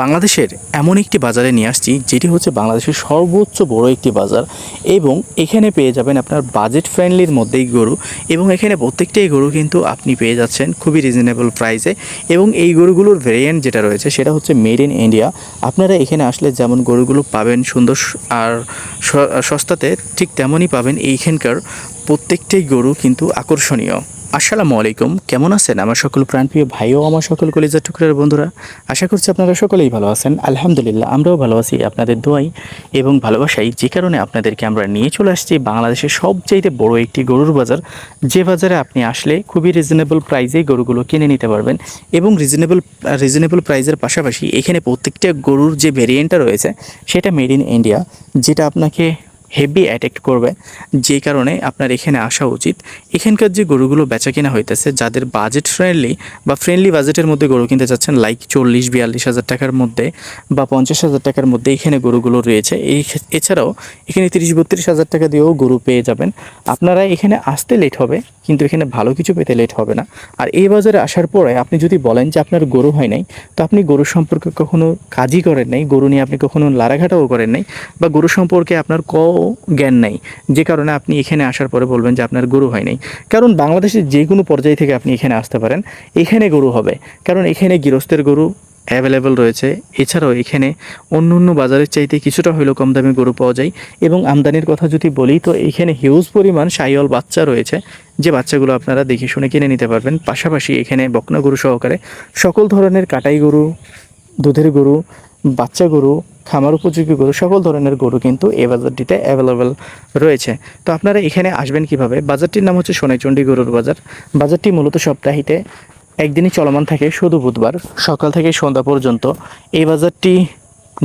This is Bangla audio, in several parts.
বাংলাদেশের এমন একটি বাজারে নিয়ে আসছি, যেটি হচ্ছে বাংলাদেশের সর্বোচ্চ বড় একটি বাজার এবং এখানে পেয়ে যাবেন আপনার বাজেট ফ্রেন্ডলির মধ্যেই গরু এবং এখানে প্রত্যেকটাই গরু কিন্তু আপনি পেয়ে যাচ্ছেন খুবই রিজনেবল প্রাইসে এবং এই গরুগুলোর ভেরিয়েন্ট যেটা রয়েছে সেটা হচ্ছে মেড ইন ইন্ডিয়া আপনারা এখানে আসলে যেমন গরুগুলো পাবেন সুন্দর আর সস্তাতে ঠিক তেমনই পাবেন এইখানকার প্রত্যেকটাই গরু কিন্তু আকর্ষণীয়। আসসালামু আলাইকুম, কেমন আছেন আমার সকল প্রাণপ্রিয় ভাই ও আমার সকল কলেজের টুকরের বন্ধুরা? আশা করছি আপনারা সকলেই ভালো আছেন। আলহামদুলিল্লাহ, আমরাও ভালো আছি, আপনাদের দোয়াই এবং ভালোবাসাই। যে কারণে আপনাদেরকে আমরা নিয়ে চলে আসছি বাংলাদেশের সবচাইতে বড় একটি গরুর বাজার। যে বাজারে আপনি আসলে খুবই রিজনেবল প্রাইসেই গরুগুলো কিনে নিতে পারবেন এবং রিজনেবল রিজনেবল প্রাইসের পাশাপাশি এখানে প্রত্যেকটা গরুর যে ভেরিয়েন্টটা রয়েছে, সেটা মেড ইন ইন্ডিয়া যেটা আপনাকে হেভি অ্যাট্যাক্ট করবে যে কারণে আপনার এখানে আসা উচিত। এখানকার যে গরুগুলো বেচা কেনা হইতেছে, যাদের বাজেট ফ্রেন্ডলি বা ফ্রেন্ডলি বাজেটের মধ্যে গরু কিনতে চাচ্ছেন লাইক চল্লিশ, বিয়াল্লিশ হাজার টাকার মধ্যে বা পঞ্চাশ হাজার টাকার মধ্যে এখানে গরুগুলো রয়েছে। এই এছাড়াও এখানে তিরিশ, বত্রিশ হাজার টাকা দিয়েও গরু পেয়ে যাবেন। আপনারা এখানে আসতে লেট হবে, কিন্তু এখানে ভালো কিছু পেতে লেট হবে না। আর এই বাজারে আসার পরে আপনি যদি বলেন যে আপনার গরু হয় নাই, তো আপনি গরু সম্পর্কে কখনো কাজই করেন নাই, গরু নিয়ে আপনি কখনো লাড়াঘাটাও করেন নাই, বা গরু সম্পর্কে আপনার ক জ্ঞান নাই। যে কারণে আপনি এখানে আসার পরে বলবেন যে আপনার গরু হয় নাই। কারণ বাংলাদেশের যে কোনো পর্যায় থেকে আপনি এখানে আসতে পারেন। এখানে গরু হবে। কারণ এখানে গৃহস্থের গরু অ্যাভেলেবেল রয়েছে। এছাড়াও এখানে অন্য অন্য বাজারের চাইতে কিছুটা হলেও কম দামে গরু পাওয়া যায়। এবং আমদানির কথা যদি বলি, তো এখানে হিউজ পরিমাণ সাইওয়াল বাচ্চা রয়েছে। যে বাচ্চাগুলো আপনারা দেখে শুনে কিনে নিতে পারবেন। পাশাপাশি এখানে বকনা গরু সহকারে সকল ধরনের কাটাই গরু, দুধের গরু বাচ্চা গরু, খামার উপযোগী গরু, সকল ধরনের গরু কিন্তু এই বাজারটিতে অ্যাভেলেবেল রয়েছে। তো আপনারা এখানে আসবেন কীভাবে? বাজারটির নাম হচ্ছে সোনাইচন্ডী গরুর বাজার। বাজারটি মূলত সপ্তাহিতে একদিনই চলমান থাকে, শুধু বুধবার, সকাল থেকে সন্ধ্যা পর্যন্ত। এই বাজারটি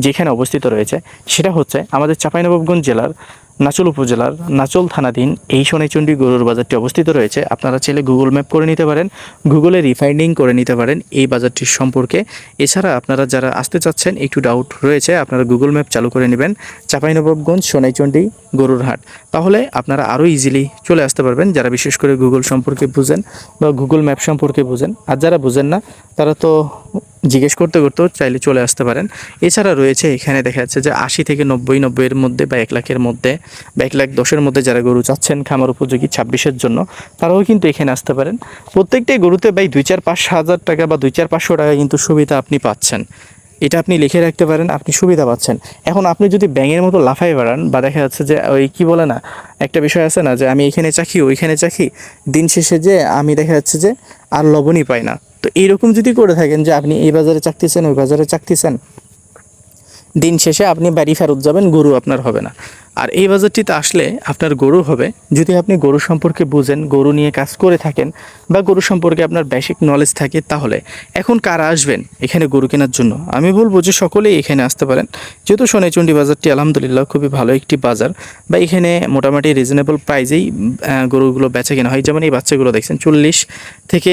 যেখানে অবস্থিত রয়েছে, সেটা হচ্ছে আমাদের চাঁপাইনবাবগঞ্জ জেলার নাচল উপজেলার নাচল থানাধীন এই সোনাইচন্ডী গরুর বাজারটি অবস্থিত রয়েছে। আপনারা চাইলে গুগল ম্যাপ করে নিতে পারেন গুগলে রিফাইন্ডিং করে নিতে পারেন এই বাজারটির সম্পর্কে। এছাড়া আপনারা যারা আসতে চাচ্ছেন, একটু ডাউট রয়েছে, আপনারা গুগল ম্যাপ চালু করে নেবেন চাঁপাইনবাবগঞ্জ সোনাইচন্ডী গরুর হাট। তাহলে আপনারা আরও ইজিলি চলে আসতে পারবেন, যারা বিশেষ করে গুগল সম্পর্কে বুঝেন বা গুগল ম্যাপ সম্পর্কে বুঝেন। আর যারা বুঝেন না, তারা তো জিজ্ঞেস করতে করতেও চাইলে চলে আসতে পারেন। এছাড়া রয়েছে এখানে দেখা যাচ্ছে যে আশি থেকে নব্বই, নব্বইয়ের মধ্যে বা এক লাখের মধ্যে বা এক লাখ দশের মধ্যে যারা গরু চাচ্ছেন খামার উপযোগী ছাব্বিশের জন্য, তারাও কিন্তু এখানে আসতে পারেন। প্রত্যেকটাই গরুতে ভাই দুই চার পাঁচ হাজার টাকা বা দুই চার পাঁচশো টাকা কিন্তু সুবিধা আপনি পাচ্ছেন। এটা আপনি লিখে রাখতে পারেন, আপনি সুবিধা পাচ্ছেন। এখন আপনি যদি ব্যাঙের মতো লাফাই বাড়ান বা দেখা যাচ্ছে যে ওই কী বলে না, একটা বিষয় আছে না যে আমি এখানে চাখি, ওইখানে চাখি, দিন শেষে যে আমি দেখা যাচ্ছে যে আর লবণই পাই না। তো এরকম যদি করে থাকেন যে আপনি এই বাজারে চাকতেছেন ওই বাজারে চাকতেছেন দিন শেষে আপনি বাড়ি ফেরত যাবেন, গরু আপনার হবে না। আর এই বাজারটিতে আসলে আপনার গরু হবে। যদি আপনি গরু সম্পর্কে বুঝেন, গরু নিয়ে কাজ করে থাকেন বা গরু সম্পর্কে আপনার বেসিক নলেজ থাকে, তাহলে এখন কারা আসবেন এখানে গরু কেনার জন্য? আমি বলব যে সকলেই এখানে আসতে পারেন। যেহেতু সোনাইচন্ডী বাজারটি আলহামদুলিল্লাহ খুবই ভালো একটি বাজার বা এখানে মোটামুটি রিজনেবল প্রাইজেই গরুগুলো বেচা কেনা হয়। যেমন এই বাচ্চাগুলো দেখছেন, চল্লিশ থেকে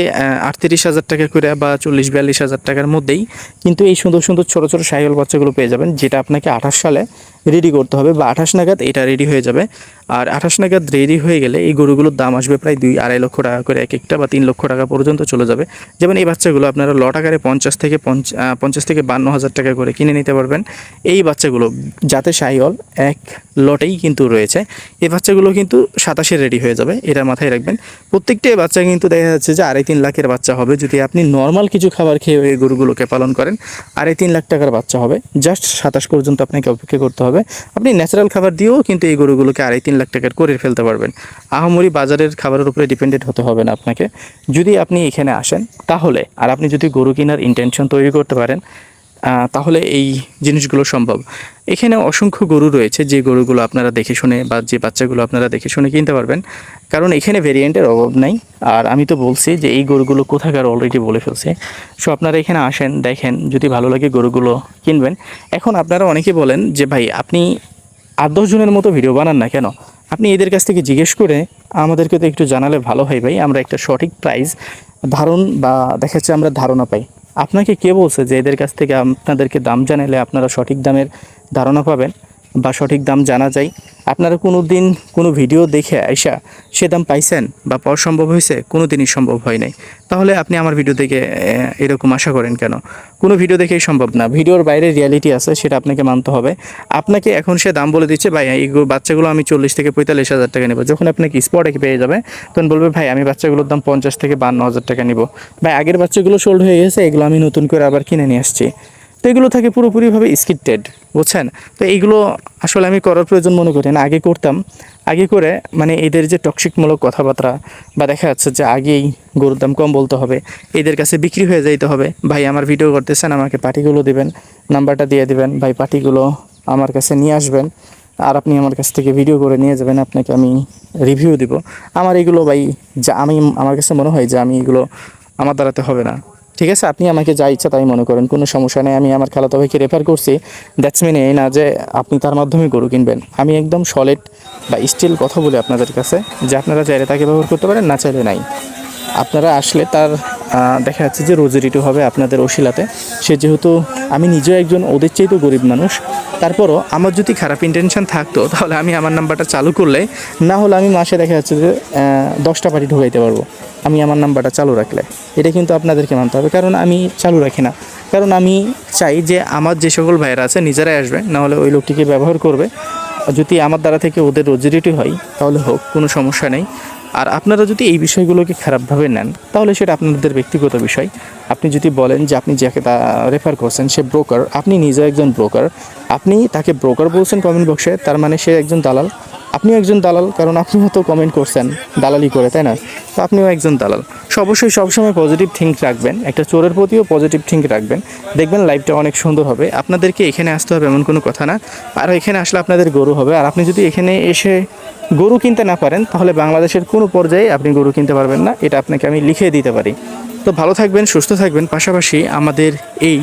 আটত্রিশ হাজার টাকা করে বা চল্লিশ, বিয়াল্লিশ হাজার টাকার মধ্যেই কিন্তু এই সুন্দর সুন্দর ছোটো ছোটো সাইকেল বাচ্চাগুলো পেয়ে যাবেন, যেটা আপনাকে আঠাশ সালে রেডি করতে হবে বা আঠাশ নাগাদ এটা রেডি হয়ে যাবে। আর আঠাশ নাগাদ রেডি হয়ে গেলে এই গরুগুলোর দাম আসবে প্রায় দুই আড়াই লক্ষ টাকা করে, এক একটা বা তিন লক্ষ টাকা পর্যন্ত চলে যাবে। যেমন এই বাচ্চাগুলো আপনারা লট আকারে পঞ্চাশ থেকে পঞ্চ- পঞ্চাশ থেকে বান্ন হাজার টাকা করে কিনে নিতে পারবেন। এই বাচ্চাগুলো যাতে সাইহল এক লটেই কিন্তু রয়েছে, এই বাচ্চাগুলো কিন্তু সাতাশে রেডি হয়ে যাবে, এটা মাথায় রাখবেন। প্রত্যেকটাই বাচ্চা কিন্তু দেখা যাচ্ছে যে আড়াই তিন লাখের বাচ্চা হবে। যদি আপনি নর্মাল কিছু খাবার খেয়ে এই গরুগুলোকে পালন করেন, আড়াই তিন লাখ টাকার বাচ্চা হবে। জাস্ট সাতাশ পর্যন্ত আপনাকে অপেক্ষা করতে হবে। আপনি ন্যাচারাল খাবার দিয়েও কিন্তু এই গরুগুলোকে আড়াই তিন লাখ টাকার করে ফেলতে পারবেন। আহামরি বাজারের খাবারের উপরে ডিপেন্ডেন্ট হতে হবে না আপনাকে। যদি আপনি এখানে আসেন, তাহলে, আর আপনি যদি গরু কেনার ইন্টেনশন তৈরি করতে পারেন তাহলে এই জিনিসগুলো সম্ভব। এখানে অসংখ্য গরু রয়েছে, যে গরুগুলো আপনারা দেখে শুনে বা যে বাচ্চাগুলো আপনারা দেখে শুনে কিনতে পারবেন। কারণ এখানে ভেরিয়েন্টের অভাব নাই। আর আমি তো বলছি যে এই গরুগুলো কোথাকার অলরেডি বলে ফেলছে। সো আপনারা এখানে আসেন, দেখেন, যদি ভালো লাগে গরুগুলো কিনবেন। এখন আপনারা অনেকে বলেন যে, ভাই, আপনি আট দশ জনের মতো ভিডিও বানান না কেন? আপনি এদের কাছ থেকে জিজ্ঞেস করে আমাদেরকে তো একটু জানালে ভালো হয় ভাই। আমরা একটা সঠিক প্রাইস ধারণ বা দেখাচ্ছে আমরা ধারণা পাই। আপনাকে কে বলছে যে এদের কাছ থেকে আপনাদেরকে দাম জানালে আপনারা সঠিক দামের ধারণা পাবেন? বা সঠিক দাম জানা যায়, আপনারা কোনো দিন কোনো ভিডিও দেখে আইসা সে দাম পাইছেন বা পাওয়া সম্ভব হয়েছে কোনো দিনই সম্ভব হয় নাই। তাহলে আপনি আমার ভিডিও দেখে এরকম আশা করেন কেন? কোনো ভিডিও দেখেই সম্ভব না। ভিডিওর বাইরে রিয়ালিটি আছে, সেটা আপনাকে মানতে হবে। আপনাকে এখন সে দাম বলে দিচ্ছে, ভাই, এই বাচ্চাগুলো আমি চল্লিশ থেকে পঁয়তাল্লিশ হাজার টাকা নেব। যখন আপনাকে স্পটে পেয়ে যাবে, তখন বলবে, ভাই, আমি বাচ্চাগুলোর দাম পঞ্চাশ থেকে বান্ন হাজার টাকা নিব। ভাই, আগের বাচ্চাগুলো সোল্ড হয়ে গেছে, এগুলো আমি নতুন করে আবার কিনে নিয়ে আসছি। এগুলো থাকে পুরোপুরিভাবে স্কিটেড বুঝছেন? তো এইগুলো আসলে আমি করার প্রয়োজন মনে করি না। আগে করতাম। আগে করে মানে এদের যে টক্সিকমূলক কথাবার্তা বা দেখা যাচ্ছে যে আগেই গরুর দাম কম বলতে হবে, এদের কাছে বিক্রি হয়ে যাইতে হবে। ভাই, আমার ভিডিও করতেছেন, আমাকে পার্টিগুলো দিবেন, নাম্বারটা দিয়ে দিবেন, ভাই পার্টিগুলো আমার কাছে নিয়ে আসবেন, আর আপনি আমার কাছ থেকে ভিডিও করে নিয়ে যাবেন, আপনাকে আমি রিভিউ দিব। আমার এগুলো ভাই, যা আমি, আমার কাছে মনে হয় যে আমি এগুলো আমার দ্বারাতে হবে না। ঠিক আছে, আপনি আমাকে যা ইচ্ছা তাই মনে করেন, কোনো সমস্যা নেই, আমি আমার খালাতো ভাইকে রেফার করছি। দ্যাটস মিন এই না যে আপনি তার মাধ্যমে গরু কিনবেন। আমি একদম সলিড বা স্টিল কথা বলি আপনাদের কাছে, যে আপনারা চাইলে তাকে ব্যবহার করতে পারেন, না চাইলে নাই। আপনারা আসলে তার দেখা যাচ্ছে যে রোজি রিটু হবে আপনাদের ওসিলাতে সে যেহেতু আমি নিজেও একজন ওদের চেয়ে তো গরিব মানুষ, তারপরও আমার যদি খারাপ ইন্টেনশন থাকতো, তাহলে আমি আমার নাম্বারটা চালু করলে, না হলে আমি মাসে দেখা যাচ্ছে যে দশটা পার্টি ঢুকাইতে পারব। আমি আমার নাম্বারটা চালু রাখলে। এটা কিন্তু আপনাদেরকে মানতে হবে, কারণ আমি চালু রাখি না। কারণ আমি চাই যে আমার যে সকল ভাইয়েরা আছে, নিজেরাই আসবে, না হলে ওই লোকটিকে ব্যবহার করবে। যদি আমার দ্বারা থেকে ওদের রোজিরিটি হয়, তাহলে হোক, কোনো সমস্যা নেই। আর আপনারা যদি এই বিষয়গুলোকে খারাপভাবে নেন তাহলে সেটা আপনাদের ব্যক্তিগত বিষয়। আপনি যদি বলেন যে আপনি যাকে তা রেফার করছেন, সে ব্রোকার আপনি নিজে একজন ব্রোকার আপনি তাকে ব্রোকার বলছেন কমেন্ট বক্সে তার মানে সে একজন দালাল। আপনিও একজন দালাল, কারণ আপনি হয়তো কমেন্ট করছেন দালালি করে, তাই না? তো আপনিও একজন দালাল। সো অবশ্যই সবসময় পজিটিভ থিঙ্ক রাখবেন, একটা চোরের প্রতিও পজিটিভ থিঙ্ক রাখবেন। দেখবেন লাইফটা অনেক সুন্দর হবে। আপনাদেরকে এখানে আসতে হবে এমন কোনো কথা না। আর এখানে আসলে আপনাদের গরু হবে। আর আপনি যদি এখানে এসে গরু কিনতে না পারেন, তাহলে বাংলাদেশের কোনো পর্যায়ে আপনি গরু কিনতে পারবেন না। এটা আপনাকে আমি লিখে দিতে পারি। তো ভালো থাকবেন, সুস্থ থাকবেন। পাশাপাশি আমাদের এই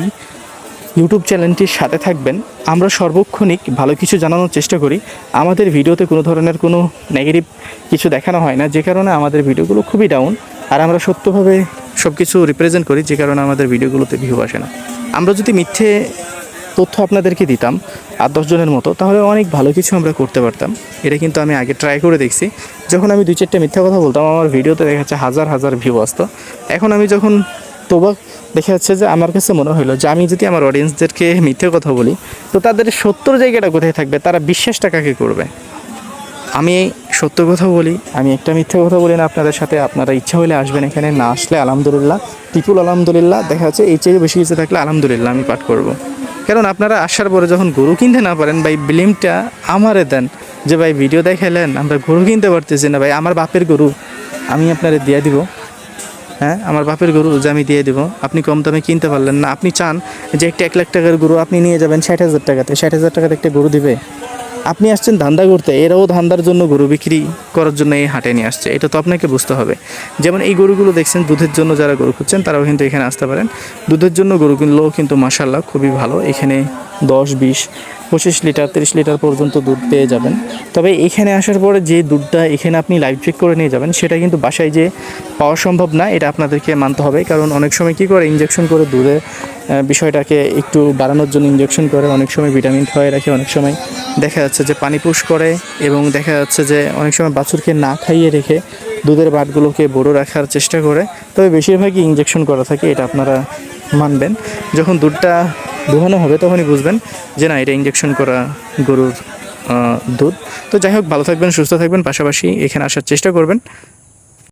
ইউটিউব চ্যানেলটির সাথে থাকবেন। আমরা সর্বক্ষণিক ভালো কিছু জানানোর চেষ্টা করি। আমাদের ভিডিওতে কোনো ধরনের কোনো নেগেটিভ কিছু দেখানো হয় না। যে কারণে আমাদের ভিডিওগুলো খুবই ডাউন আর আমরা সত্যভাবে সব কিছু রিপ্রেজেন্ট করি, যে কারণে আমাদের ভিডিওগুলোতে ভিউ আসে না। আমরা যদি মিথ্যে তথ্য আপনাদেরকে দিতাম, আট দশজনের মতো, তাহলে অনেক ভালো কিছু আমরা করতে পারতাম। এটা কিন্তু আমি আগে ট্রাই করে দেখছি। যখন আমি দুই চারটে মিথ্যা কথা বলতাম, আমার ভিডিওতে দেখা যাচ্ছে হাজার হাজার ভিউ আসতো। এখন আমি যখন তোবা দেখা যাচ্ছে যে আমার কাছে মনে হলো যে আমি যদি আমার অডিয়েন্সদেরকে মিথ্যে কথা বলি, তো তাদের সত্যর জায়গাটা কোথায় থাকবে? তারা বিশ্বাসটা কাকে করবে? আমি সত্য কথা বলি, আমি একটা মিথ্যে কথা বলি না আপনাদের সাথে, আপনারা ইচ্ছা হলে আসবেন এখানে, না আসলে আলহামদুলিল্লাহ। টিপুল আলহামদুলিল্লাহ, দেখা যাচ্ছে এই চেয়ে বেশি কিছু থাকলে আলহামদুলিল্লাহ আমি পাঠ করব। কারণ আপনারা আসার পরে যখন গরু কিনতে না পারেন বা এই ব্লেমটা আমারে দেন। যে ভাই ভিডিও দেখালেন আমরা গরু কিনতে পারতেছি না ভাই, আমার বাপের গরু আমি আপনারে দিয়ে দিব। হ্যাঁ আমার বাপের গরু যে আমি দিয়ে দেবো, আপনি কম দামে কিনতে পারলেন না। আপনি চান যে একটা এক লাখ টাকার গরু আপনি নিয়ে যাবেন ষাট হাজার টাকাতে, ষাট হাজার টাকাতে একটা গরু দিবে। আপনি আসছেন ধান্দা করতে, এরাও ধান্দার জন্য গরু বিক্রি করার জন্য এই হাটে নিয়ে আসছে। এটা তো আপনাকে বুঝতে হবে। যেমন এই গরুগুলো দেখছেন, দুধের জন্য যারা গরু খুঁজছেন, তারাও কিন্তু এখানে আসতে পারেন। দুধের জন্য গরুগুলো কিন্তু মাসাল্লাহ খুবই ভালো। এখানে দশ, বিশ, পঁচিশ লিটার, তিরিশ লিটার পর্যন্ত দুধ পেয়ে যাবেন। তবে এখানে আসার পরে যে দুধটা এখানে আপনি লাইভ চেক করে নিয়ে যাবেন, সেটা কিন্তু বাসায় যে পাওয়া সম্ভব না, এটা আপনাদেরকে মানতে হবে। কারণ অনেক সময় কী করে ইঞ্জেকশন করে দুধে বিষয়টাকে একটু বাড়ানোর জন্য ইঞ্জেকশন করে, অনেক সময় ভিটামিন খাওয়াই রাখে, অনেক সময় দেখা যাচ্ছে যে পানি পুশ করে এবং দেখা যাচ্ছে যে অনেক সময় বাছুরকে না খাইয়ে রেখে দুধের বাটগুলোকে বড় রাখার চেষ্টা করে। তবে বেশিরভাগই ইঞ্জেকশন করা থাকে, এটা আপনারা মানবেন। যখন দুধটা দোহানো হবে তখনই বুঝবেন যে না, এটা ইঞ্জেকশন করা গরুর দুধ। তো যাই হোক, ভালো থাকবেন, সুস্থ থাকবেন, পাশাপাশি এখানে আসার চেষ্টা করবেন।